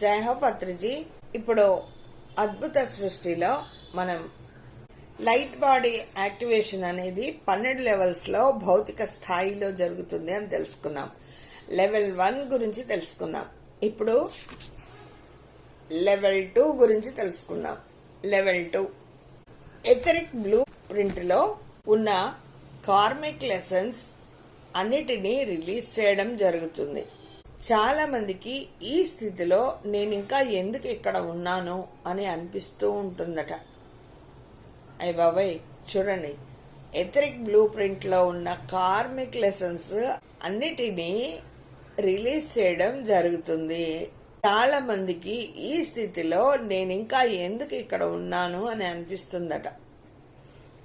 జయహో పత్రిజీ ఇప్పుడు అద్భుత సృష్టిలో మనం లైట్ బాడీ యాక్టివేషన్ అనేది పన్నెండు లెవెల్స్లో భౌతిక స్థాయిలో జరుగుతుంది అని తెలుసుకున్నాం. లెవెల్ వన్ గురించి తెలుసుకున్నాం. ఇప్పుడు లెవెల్ టూ గురించి తెలుసుకుందాం లెవెల్ టూ ఎథరిక్ బ్లూ ప్రింట్లో ఉన్న కార్మిక్ లెసన్స్ అన్నిటినీ రిలీజ్ చేయడం జరుగుతుంది. చాలా మందికి ఈ స్థితిలో నేను ఇంకా ఎందుకు ఇక్కడ ఉన్నాను అని అనిపిస్తూ ఉంటుందట. అయ్య బాబాయ్ చూడండి. ఎథరిక్ బ్లూ ప్రింట్లో ఉన్న కార్మిక్ లెసన్స్ అన్నిటినీ రిలీజ్ చేయడం జరుగుతుంది. చాలా మందికి ఈ స్థితిలో నేను ఇంకా ఎందుకు ఇక్కడ ఉన్నాను అని అనిపిస్తుందట.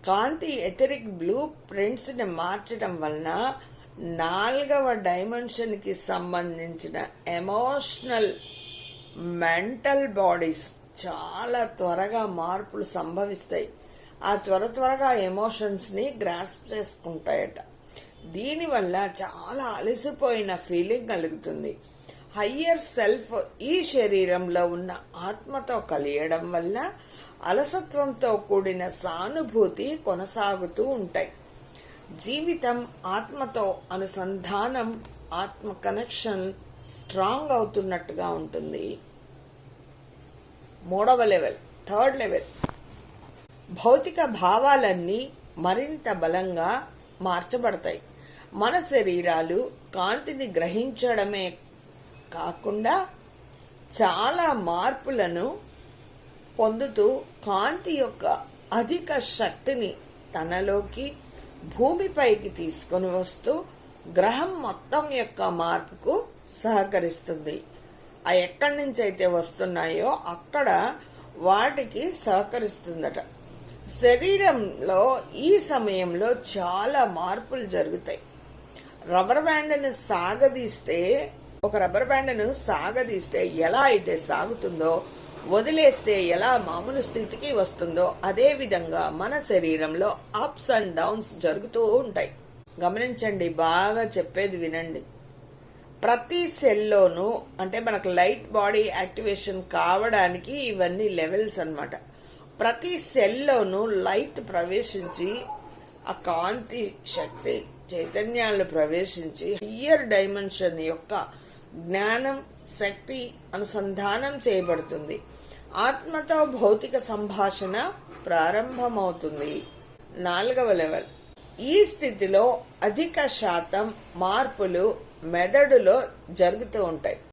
కాంతి ఎథరిక్ బ్లూ ప్రింట్స్ని మార్చడం వలన నాలుగవ డైమెన్షన్కి సంబంధించిన ఎమోషనల్ మెంటల్ బాడీస్ చాలా త్వరగా మార్పులు సంభవిస్తాయి. ఆ త్వర త్వరగా ఎమోషన్స్ని గ్రాస్ప్ చేసుకుంటాయట. దీనివల్ల చాలా అలసిపోయిన ఫీలింగ్ కలుగుతుంది. హయ్యర్ సెల్ఫ్ ఈ శరీరంలో ఉన్న ఆత్మతో కలియడం వల్ల అలసత్వంతో కూడిన సానుభూతి కొనసాగుతూ ఉంటాయి. జీవితం ఆత్మతో అనుసంధానం ఆత్మ కనెక్షన్ స్ట్రాంగ్ అవుతున్నట్టుగా ఉంటుంది. మూడవ లెవెల్ థర్డ్ లెవెల్ భౌతిక భావాలన్నీ మరింత బలంగా మార్చబడతాయి. మన శరీరాలు కాంతిని గ్రహించడమే కాకుండా చాలా మార్పులను పొందుతూ కాంతి యొక్క అధిక శక్తిని తనలోకి భూమిపైకి తీసుకొని వస్తూ గ్రహం మొత్తం యొక్క మార్పుకు సహకరిస్తుంది. ఆ ఎక్కడి నుంచి అయితే వస్తున్నాయో అక్కడ వాటికి సహకరిస్తుందట. శరీరంలో ఈ సమయంలో చాలా మార్పులు జరుగుతాయి. రబ్బర్ బ్యాండ్ను సాగదీస్తే ఒక రబ్బర్ బ్యాండ్ను సాగదీస్తే ఎలా అయితే సాగుతుందో వదిలేస్తే ఎలా మామూలు స్థితికి వస్తుందో అదేవిధంగా మన శరీరంలో అప్స్ అండ్ డౌన్స్ జరుగుతూ ఉంటాయి. గమనించండి బాగా చెప్పేది వినండి. ప్రతి సెల్లోనూ అంటే మనకు లైట్ బాడీ యాక్టివేషన్ కావడానికి ఇవన్నీ లెవెల్స్ అనమాట ప్రతి సెల్లోనూ లైట్ ప్రవేశించి ఆ కాంతి శక్తి చైతన్యాలను ప్రవేశించి హయ్యర్ డైమెన్షన్ యొక్క జ్ఞానం శక్తి అనుసంధానం చేయబడుతుంది. ఆత్మతో భౌతిక సంభాషణ ప్రారంభమవుతుంది. నాలుగవ లెవెల్. ఈ స్థితిలో అధిక శాతం మార్పులు మెదడులో జరుగుతూ ఉంటాయి.